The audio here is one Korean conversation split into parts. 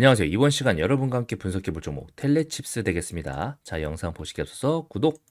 안녕하세요. 이번 시간 여러분과 함께 분석해볼 종목 텔레칩스 되겠습니다. 자, 영상 보시기 앞서서 구독,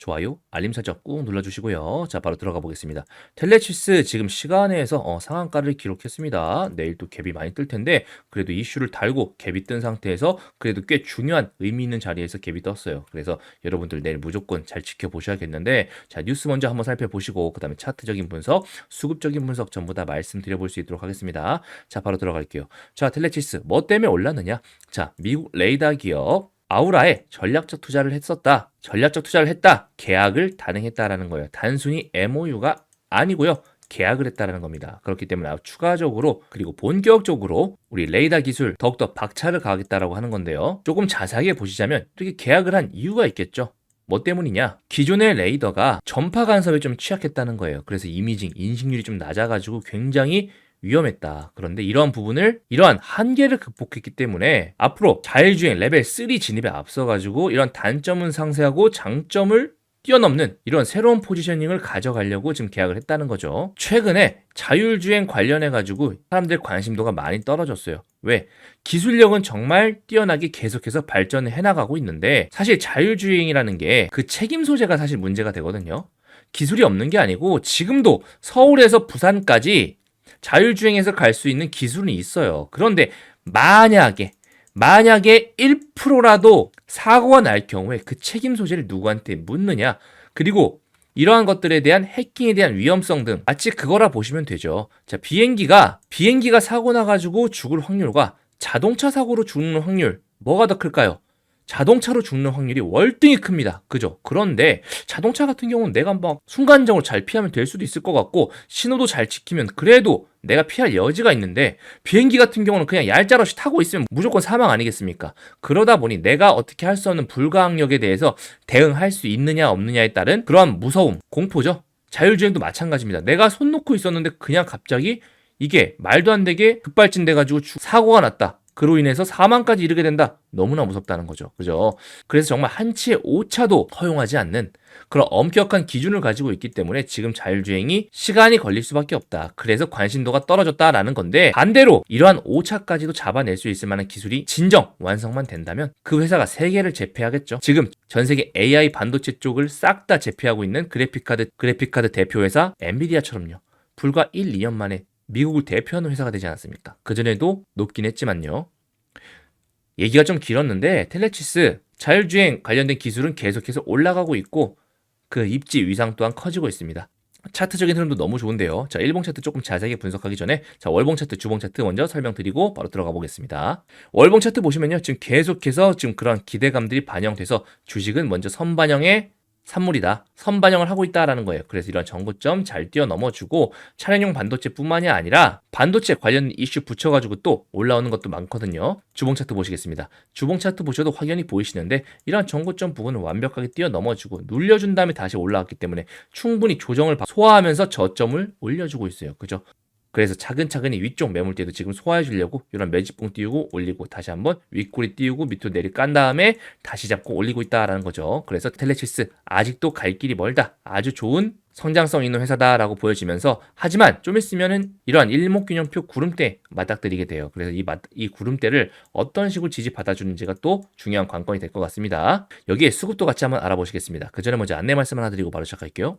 좋아요, 알림 설정 꾹 눌러주시고요. 자, 바로 들어가 보겠습니다. 텔레치스 지금 시간에서 어, 상한가를 기록했습니다. 내일 또 갭이 많이 뜰 텐데 그래도 이슈를 달고 갭이 뜬 상태에서 그래도 꽤 중요한 의미 있는 자리에서 갭이 떴어요. 그래서 여러분들 내일 무조건 잘 지켜보셔야겠는데 자, 뉴스 먼저 한번 살펴보시고 그 다음에 차트적인 분석, 수급적인 분석 전부 다 말씀드려볼 수 있도록 하겠습니다. 자, 바로 들어갈게요. 자, 텔레치스 뭐 때문에 올랐느냐? 자, 미국 레이더 기업 아우라에 전략적 투자를 했었다. 전략적 투자를 했다. 계약을 단행했다라는 거예요. 단순히 MOU가 아니고요. 계약을 했다라는 겁니다. 그렇기 때문에 추가적으로 그리고 본격적으로 우리 레이더 기술 더욱더 박차를 가하겠다라고 하는 건데요. 조금 자세하게 보시자면 이렇게 계약을 한 이유가 있겠죠. 뭐 때문이냐? 기존의 레이더가 전파 간섭에 좀 취약했다는 거예요. 그래서 이미징, 인식률이 좀 낮아가지고 굉장히 위험했다. 그런데 이러한 부분을 이러한 한계를 극복했기 때문에 앞으로 자율주행 레벨 3 진입에 앞서 가지고 이런 단점은 상쇄하고 장점을 뛰어넘는 이런 새로운 포지셔닝을 가져가려고 지금 계약을 했다는 거죠. 최근에 자율주행 관련해 가지고 사람들 관심도가 많이 떨어졌어요. 왜? 기술력은 정말 뛰어나게 계속해서 발전을 해나가고 있는데 사실 자율주행이라는 게 그 책임 소재가 사실 문제가 되거든요. 기술이 없는 게 아니고 지금도 서울에서 부산까지 자율주행에서 갈 수 있는 기술은 있어요. 그런데 만약에 만약에 1%라도 사고가 날 경우에 그 책임 소재를 누구한테 묻느냐? 그리고 이러한 것들에 대한 해킹에 대한 위험성 등 마치 그거라 보시면 되죠. 자, 비행기가 비행기가 사고 나 가지고 죽을 확률과 자동차 사고로 죽는 확률 뭐가 더 클까요? 자동차로 죽는 확률이 월등히 큽니다. 그죠? 그런데 자동차 같은 경우는 내가 막 순간적으로 잘 피하면 될 수도 있을 것 같고 신호도 잘 지키면 그래도 내가 피할 여지가 있는데 비행기 같은 경우는 그냥 얄짤없이 타고 있으면 무조건 사망 아니겠습니까? 그러다 보니 내가 어떻게 할 수 없는 불가항력에 대해서 대응할 수 있느냐 없느냐에 따른 그러한 무서움, 공포죠. 자율주행도 마찬가지입니다. 내가 손 놓고 있었는데 그냥 갑자기 이게 말도 안 되게 급발진돼가지고 사고가 났다. 그로 인해서 사망까지 이르게 된다. 너무나 무섭다는 거죠. 그죠? 그래서 정말 한치의 오차도 허용하지 않는 그런 엄격한 기준을 가지고 있기 때문에 지금 자율주행이 시간이 걸릴 수밖에 없다. 그래서 관심도가 떨어졌다라는 건데 반대로 이러한 오차까지도 잡아낼 수 있을 만한 기술이 진정 완성만 된다면 그 회사가 세계를 제패하겠죠. 지금 전 세계 AI 반도체 쪽을 싹 다 제패하고 있는 그래픽카드 그래픽카드 대표 회사 엔비디아처럼요. 불과 1, 2년 만에 미국을 대표하는 회사가 되지 않았습니까? 그전에도 높긴 했지만요. 얘기가 좀 길었는데 텔레치스 자율주행 관련된 기술은 계속해서 올라가고 있고 그 입지 위상 또한 커지고 있습니다. 차트적인 흐름도 너무 좋은데요. 자, 일봉 차트 조금 자세하게 분석하기 전에 자, 월봉 차트, 주봉 차트 먼저 설명드리고 바로 들어가 보겠습니다. 월봉 차트 보시면요. 지금 계속해서 지금 그런 기대감들이 반영돼서 주식은 먼저 선반영에 산물이다. 선반영을 하고 있다라는 거예요. 그래서 이런 정고점 잘 뛰어넘어주고 차량용 반도체뿐만이 아니라 반도체 관련 이슈 붙여가지고 또 올라오는 것도 많거든요. 주봉 차트 보시겠습니다. 주봉 차트 보셔도 확연히 보이시는데 이런 정고점 부분을 완벽하게 뛰어넘어주고 눌려준 다음에 다시 올라왔기 때문에 충분히 조정을 소화하면서 저점을 올려주고 있어요. 그죠? 그래서 차근차근히 위쪽 매물대도 지금 소화해 주려고 이런 매집봉 띄우고 올리고 다시 한번 윗꼬리 띄우고 밑으로 내리 깐 다음에 다시 잡고 올리고 있다라는 거죠. 그래서 텔레치스 아직도 갈 길이 멀다. 아주 좋은 성장성 있는 회사다라고 보여지면서 하지만 좀 있으면은 이러한 일목균형표 구름대 맞닥뜨리게 돼요. 그래서 이, 맞, 이 구름대를 어떤 식으로 지지 받아주는지가 또 중요한 관건이 될 것 같습니다. 여기에 수급도 같이 한번 알아보시겠습니다. 그 전에 먼저 안내 말씀 하나 드리고 바로 시작할게요.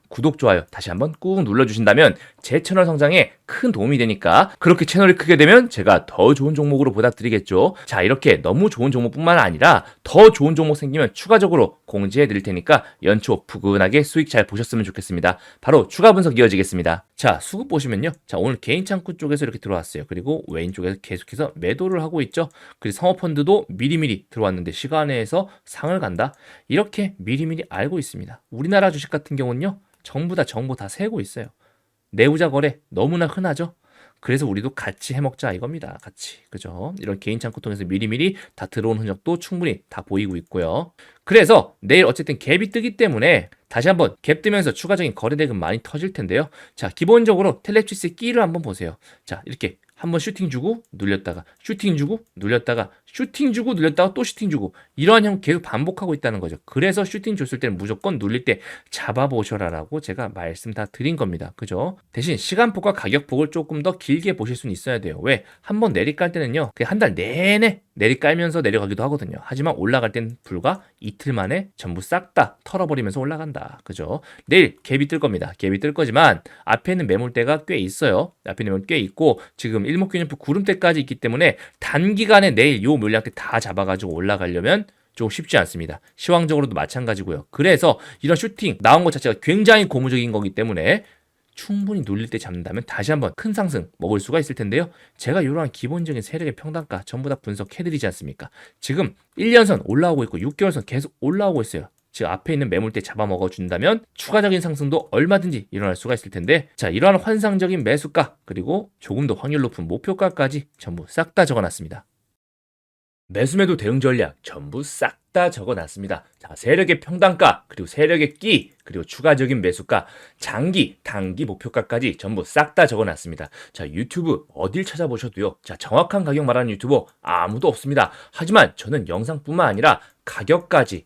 구독, 좋아요 다시 한번 꾹 눌러주신다면 제 채널 성장에 큰 도움이 되니까 그렇게 채널이 크게 되면 제가 더 좋은 종목으로 보답드리겠죠. 자 이렇게 너무 좋은 종목뿐만 아니라 더 좋은 종목 생기면 추가적으로 공지해 드릴 테니까 연초 푸근하게 수익 잘 보셨으면 좋겠습니다. 바로 추가 분석 이어지겠습니다. 자 수급 보시면요. 자 오늘 개인 창구 쪽에서 이렇게 들어왔어요. 그리고 외인 쪽에서 계속해서 매도를 하고 있죠. 그리고 상업펀드도 미리미리 들어왔는데 시간에서 상을 간다. 이렇게 미리미리 알고 있습니다. 우리나라 주식 같은 경우는요. 전부 다 정보 다 세고 있어요. 내부자 거래 너무나 흔하죠. 그래서 우리도 같이 해먹자 이겁니다. 같이 그죠? 이런 개인 창구 통해서 미리미리 다 들어온 흔적도 충분히 다 보이고 있고요. 그래서 내일 어쨌든 갭이 뜨기 때문에 다시 한번 갭 뜨면서 추가적인 거래 대금 많이 터질 텐데요. 자 기본적으로 텔레치스의 끼를 한번 보세요. 자 이렇게 한번 슈팅 주고 눌렸다가 슈팅 주고 눌렸다가 슈팅 주고 눌렸다가 또 슈팅 주고 이러한 형 계속 반복하고 있다는 거죠. 그래서 슈팅 줬을 때는 무조건 눌릴 때 잡아보셔라라고 제가 말씀 다 드린 겁니다. 그죠? 대신 시간폭과 가격폭을 조금 더 길게 보실 수는 있어야 돼요. 왜? 한번 내리깔 때는요. 한달 내내 내리깔면서 내려가기도 하거든요. 하지만 올라갈 땐 불과 이틀 만에 전부 싹 다 털어버리면서 올라간다. 그죠? 내일 갭이 뜰 겁니다. 갭이 뜰 거지만 앞에는 매물대가 꽤 있어요. 앞에 매물 꽤 있고 지금 일목균형표 구름대까지 있기 때문에 단기간에 내일 요 물량대 다 잡아가지고 올라가려면 좀 쉽지 않습니다. 시황적으로도 마찬가지고요. 그래서 이런 슈팅 나온 것 자체가 굉장히 고무적인 거기 때문에 충분히 눌릴 때 잡는다면 다시 한번 큰 상승 먹을 수가 있을 텐데요. 제가 이러한 기본적인 세력의 평단가 전부 다 분석해드리지 않습니까? 지금 1년선 올라오고 있고 6개월선 계속 올라오고 있어요. 즉 앞에 있는 매물대 잡아먹어 준다면 추가적인 상승도 얼마든지 일어날 수가 있을 텐데 자 이러한 환상적인 매수가 그리고 조금 더 확률 높은 목표가까지 전부 싹 다 적어놨습니다. 매수매도 대응 전략 전부 싹 다 적어놨습니다. 자, 세력의 평단가, 그리고 세력의 끼, 그리고 추가적인 매수가, 장기, 단기 목표가까지 전부 싹 다 적어놨습니다. 자, 유튜브 어딜 찾아보셔도요. 자, 정확한 가격 말하는 유튜버 아무도 없습니다. 하지만 저는 영상뿐만 아니라 가격까지,